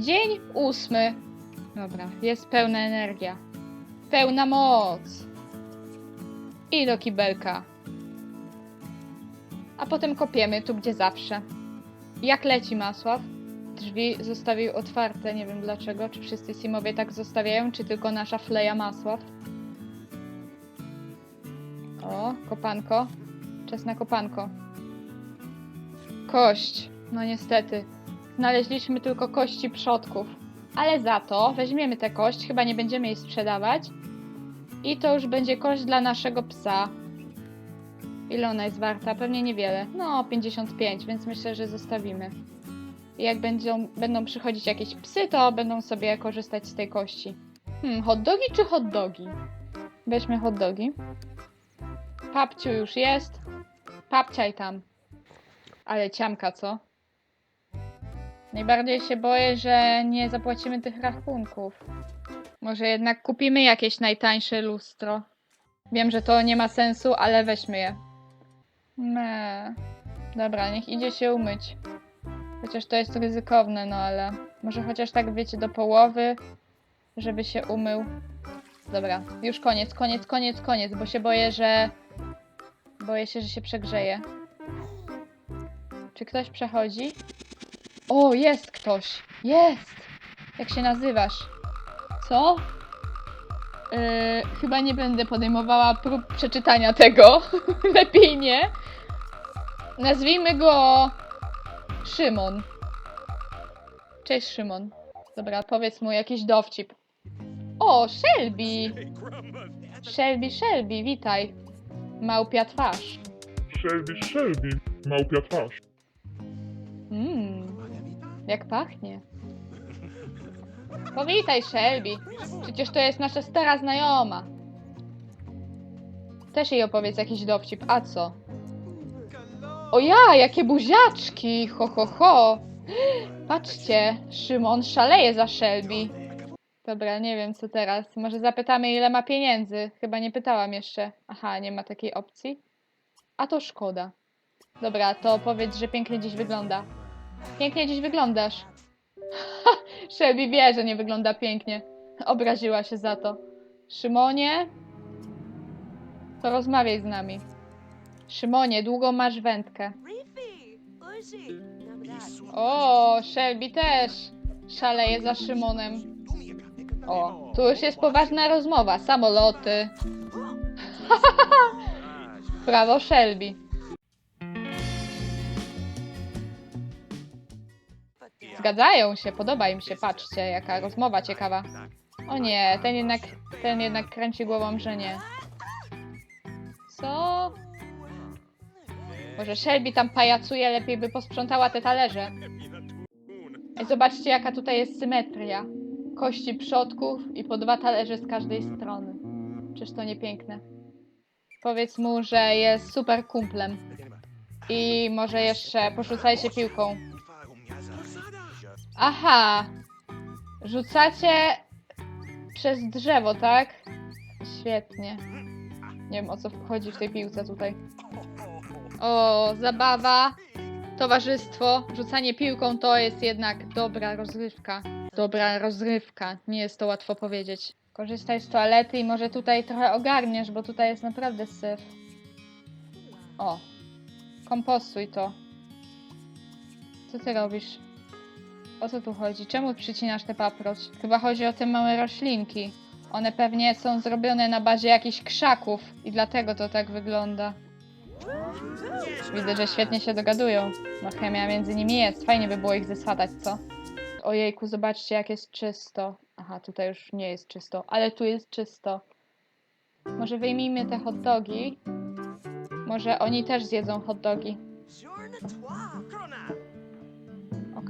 Dzień ósmy. Dobra, jest pełna energia. Pełna moc. I do kibelka. A potem kopiemy tu, gdzie zawsze. Jak leci Masław? Drzwi zostawił otwarte, nie wiem dlaczego. Czy wszyscy Simowie tak zostawiają, czy tylko nasza fleja Masław? O, kopanko. Czas na kopanko. Kość. No niestety. Znaleźliśmy tylko kości przodków. Ale za to weźmiemy tę kość, chyba nie będziemy jej sprzedawać. I to już będzie kość dla naszego psa. Ile ona jest warta? Pewnie niewiele. No, 55, więc myślę, że zostawimy. Jak będą, będą przychodzić jakieś psy, to będą sobie korzystać z tej kości. Hmm, hot dogi czy hot dogi? Weźmy hot dogi. Papciu już jest. Papciaj tam. Ale ciamka, co? Najbardziej się boję, że nie zapłacimy tych rachunków. Może jednak kupimy jakieś najtańsze lustro. Wiem, że to nie ma sensu, ale weźmy je. Me. Dobra, niech idzie się umyć. Chociaż to jest ryzykowne, no ale może chociaż tak wiecie do połowy, żeby się umył. Dobra, już koniec, koniec, koniec, koniec, bo się boję, że boję się, że się przegrzeje. Czy ktoś przechodzi? O, jest ktoś! Jest! Jak się nazywasz? Co? Yy, chyba nie będę podejmowała prób przeczytania tego. Lepiej nie. Nazwijmy go Szymon. Cześć Szymon. Dobra, powiedz mu jakiś dowcip. O, Shelby! Shelby, Shelby, witaj. Małpia twarz. Shelby, Shelby, małpia twarz. Mmm, jak pachnie. Powitaj, Shelby. Przecież to jest nasza stara znajoma. Też jej opowiedz jakiś dowcip. A co? O ja, jakie buziaczki! Ho, ho, ho! Patrzcie, Szymon szaleje za Shelby. Dobra, nie wiem co teraz. Może zapytamy, ile ma pieniędzy. Chyba nie pytałam jeszcze. Aha, nie ma takiej opcji. A to szkoda. Dobra, to powiedz, że pięknie dziś wygląda. Pięknie dziś wyglądasz. Shelby wie, że nie wygląda pięknie. Obraziła się za to. Szymonie? Porozmawiaj z nami. Szymonie, długo masz wędkę. O, Shelby też szaleje za Szymonem. O, tu już jest poważna rozmowa. Samoloty. Brawo, Shelby. Zgadzają się, podoba im się. Patrzcie, jaka rozmowa ciekawa. O nie, ten jednak, ten jednak kręci głową, że nie. Co? Może Shelby tam pajacuje, lepiej by posprzątała te talerze. Ej, zobaczcie, jaka tutaj jest symetria. Kości przodków i po dwa talerze z każdej strony. Czyż to nie piękne? Powiedz mu, że jest super kumplem. I może jeszcze porzucajcie piłką. Aha! Rzucacie przez drzewo, tak? Świetnie. Nie wiem o co chodzi w tej piłce tutaj. O, zabawa, towarzystwo, rzucanie piłką to jest jednak dobra rozrywka. Dobra rozrywka, nie jest to łatwo powiedzieć. Korzystaj z toalety i może tutaj trochę ogarniesz, bo tutaj jest naprawdę syf. O, kompostuj to. Co ty robisz? O co tu chodzi? Czemu przycinasz te paproć? Chyba chodzi o te małe roślinki. One pewnie są zrobione na bazie jakichś krzaków i dlatego to tak wygląda. Widzę, że świetnie się dogadują. No chemia między nimi jest. Fajnie by było ich zeswatać, co? Ojejku, zobaczcie jak jest czysto. Aha, tutaj już nie jest czysto, ale tu jest czysto. Może wyjmijmy te hot dogi. Może oni też zjedzą hot dogi.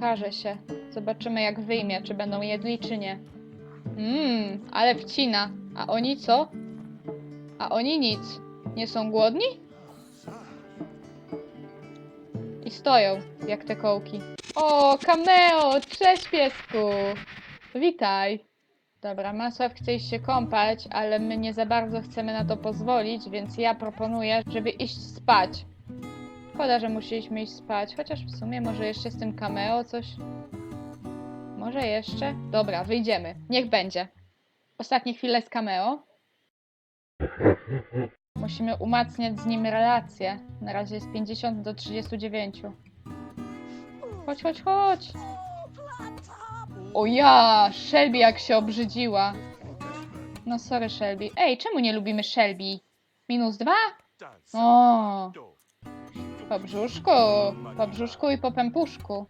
Okaże się. Zobaczymy jak wyjmie, czy będą jedli, czy nie. Mmm, ale wcina. A oni co? A oni nic. Nie są głodni? I stoją, jak te kołki. O, cameo! Cześć piesku! Witaj! Dobra, Masław chce iść się kąpać, ale my nie za bardzo chcemy na to pozwolić, więc ja proponuję, żeby iść spać. Szkoda, że musieliśmy iść spać, chociaż w sumie może jeszcze z tym cameo coś... Może jeszcze? Dobra, wyjdziemy. Niech będzie. Ostatnie chwile z cameo. Musimy umacniać z nim relacje. Na razie jest 50 do 39. Chodź, chodź, chodź. O ja, Shelby jak się obrzydziła. No sorry Shelby. Ej, czemu nie lubimy Shelby? Minus dwa? O, po brzuszku, po brzuszku i po pępuszku.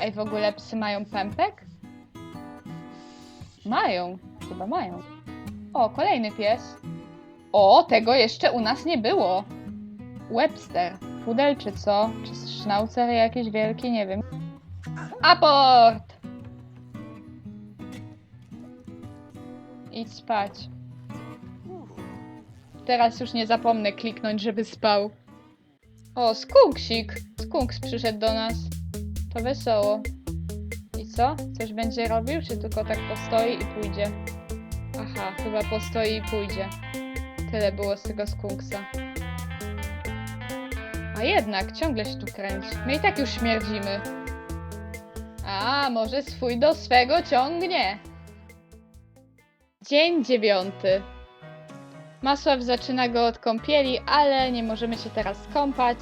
Ej, w ogóle psy mają pępek? Mają, chyba mają. O, kolejny pies. O, tego jeszcze u nas nie było. Webster. Pudel czy co? Czy sznaucer jakiś wielki? Nie wiem. Aport! Idź spać. Teraz już nie zapomnę kliknąć, żeby spał. O, skunksik. Skunks przyszedł do nas. To wesoło. I co? Coś będzie robił, czy tylko tak postoi i pójdzie? Aha, chyba postoi i pójdzie. Tyle było z tego skunksa. A jednak, ciągle się tu kręci. My i tak już śmierdzimy. A, może swój do swego ciągnie. Dzień dziewiąty. Masław zaczyna go od kąpieli, ale nie możemy się teraz kąpać,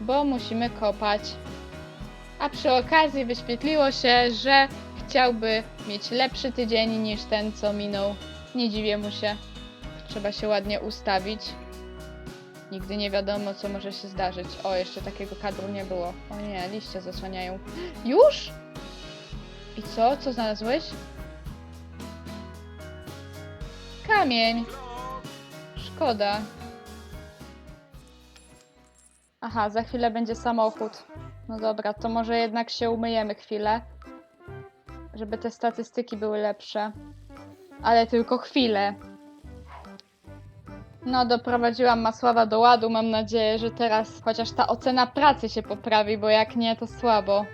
bo musimy kopać. A przy okazji wyświetliło się, że chciałby mieć lepszy tydzień niż ten, co minął. Nie dziwię mu się. Trzeba się ładnie ustawić. Nigdy nie wiadomo, co może się zdarzyć. O, jeszcze takiego kadru nie było. O nie, liście zasłaniają. Już? I co? Co znalazłeś? Kamień. Szkoda. Aha, za chwilę będzie samochód. No dobra, to może jednak się umyjemy chwilę. Żeby te statystyki były lepsze. Ale tylko chwilę. No, doprowadziłam Masława do ładu. Mam nadzieję, że teraz chociaż ta ocena pracy się poprawi, bo jak nie, to słabo.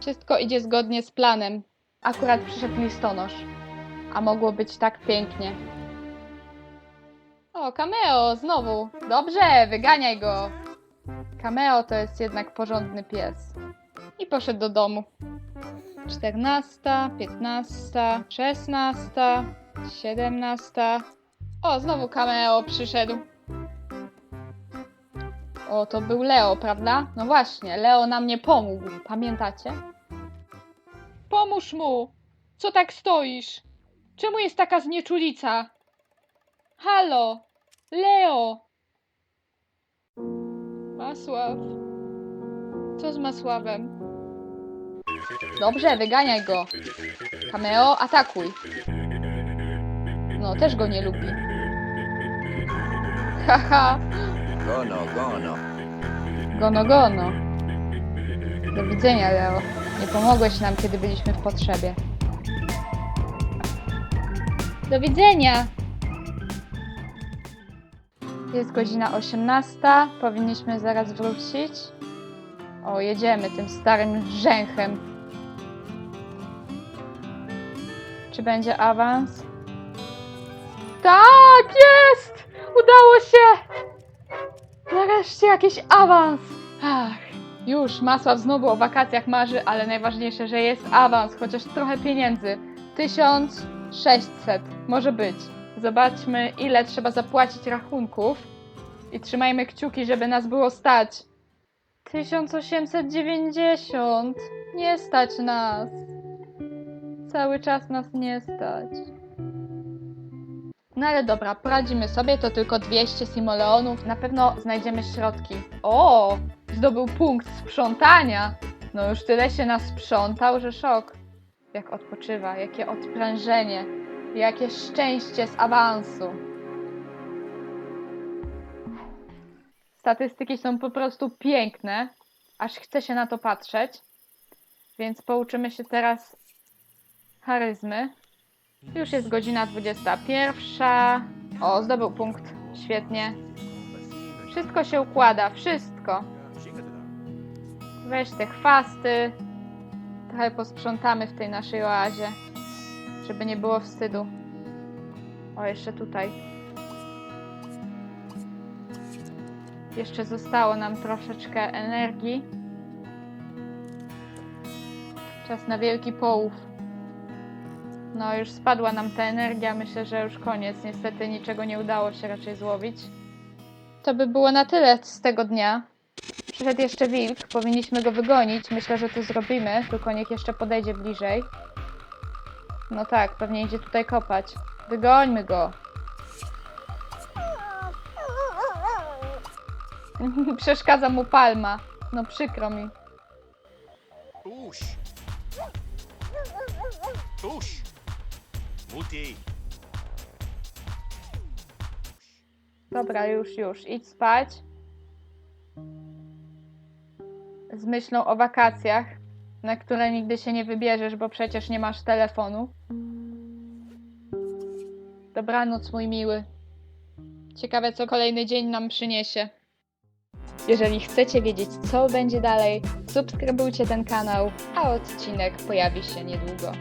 Wszystko idzie zgodnie z planem. Akurat przyszedł listonosz. A mogło być tak pięknie. O, cameo, znowu. Dobrze, wyganiaj go. Cameo to jest jednak porządny pies. I poszedł do domu. 14, 15, 16, 17. O, znowu cameo przyszedł. O, to był Leo, prawda? No właśnie, Leo nam nie pomógł. Pamiętacie? Pomóż mu! Co tak stoisz? Czemu jest taka znieczulica? Halo! Leo! Masław. Co z Masławem? Dobrze, wyganiaj go. Cameo, atakuj. No, też go nie lubi. Haha, Gono, gono. gono gono. Do widzenia, Leo. Nie pomogłeś nam, kiedy byliśmy w potrzebie. Do widzenia! Jest godzina 18. Powinniśmy zaraz wrócić. O, jedziemy tym starym rzęchem. Czy będzie awans? Tak, jest! Udało się! Nareszcie jakiś awans! Ach, już, Masław znowu o wakacjach marzy, ale najważniejsze, że jest awans, chociaż trochę pieniędzy. 1600 może być. Zobaczmy, ile trzeba zapłacić rachunków i trzymajmy kciuki, żeby nas było stać. 1890. Nie stać nas. Cały czas nas nie stać. No ale dobra, poradzimy sobie, to tylko 200 simoleonów, na pewno znajdziemy środki. O, zdobył punkt sprzątania. No już tyle się nasprzątał, że szok. Jak odpoczywa, jakie odprężenie, jakie szczęście z awansu. Statystyki są po prostu piękne, aż chce się na to patrzeć. Więc pouczymy się teraz charyzmy. Już jest godzina 21. O, zdobył punkt. Świetnie. Wszystko się układa, wszystko. Weź te chwasty. Trochę posprzątamy w tej naszej oazie, żeby nie było wstydu. O, jeszcze tutaj. Jeszcze zostało nam troszeczkę energii. Czas na wielki połów. No, już spadła nam ta energia. Myślę, że już koniec. Niestety niczego nie udało się raczej złowić. To by było na tyle z tego dnia. Przyszedł jeszcze wilk. Powinniśmy go wygonić. Myślę, że to zrobimy. Tylko niech jeszcze podejdzie bliżej. No tak, pewnie idzie tutaj kopać. Wygońmy go. Przeszkadza mu palma. No przykro mi. Ush. Ush. Muti. Dobra, już, już. Idź spać. Z myślą o wakacjach, na które nigdy się nie wybierzesz, bo przecież nie masz telefonu. Dobranoc, mój miły. Ciekawe, co kolejny dzień nam przyniesie. Jeżeli chcecie wiedzieć, co będzie dalej, subskrybujcie ten kanał, a odcinek pojawi się niedługo.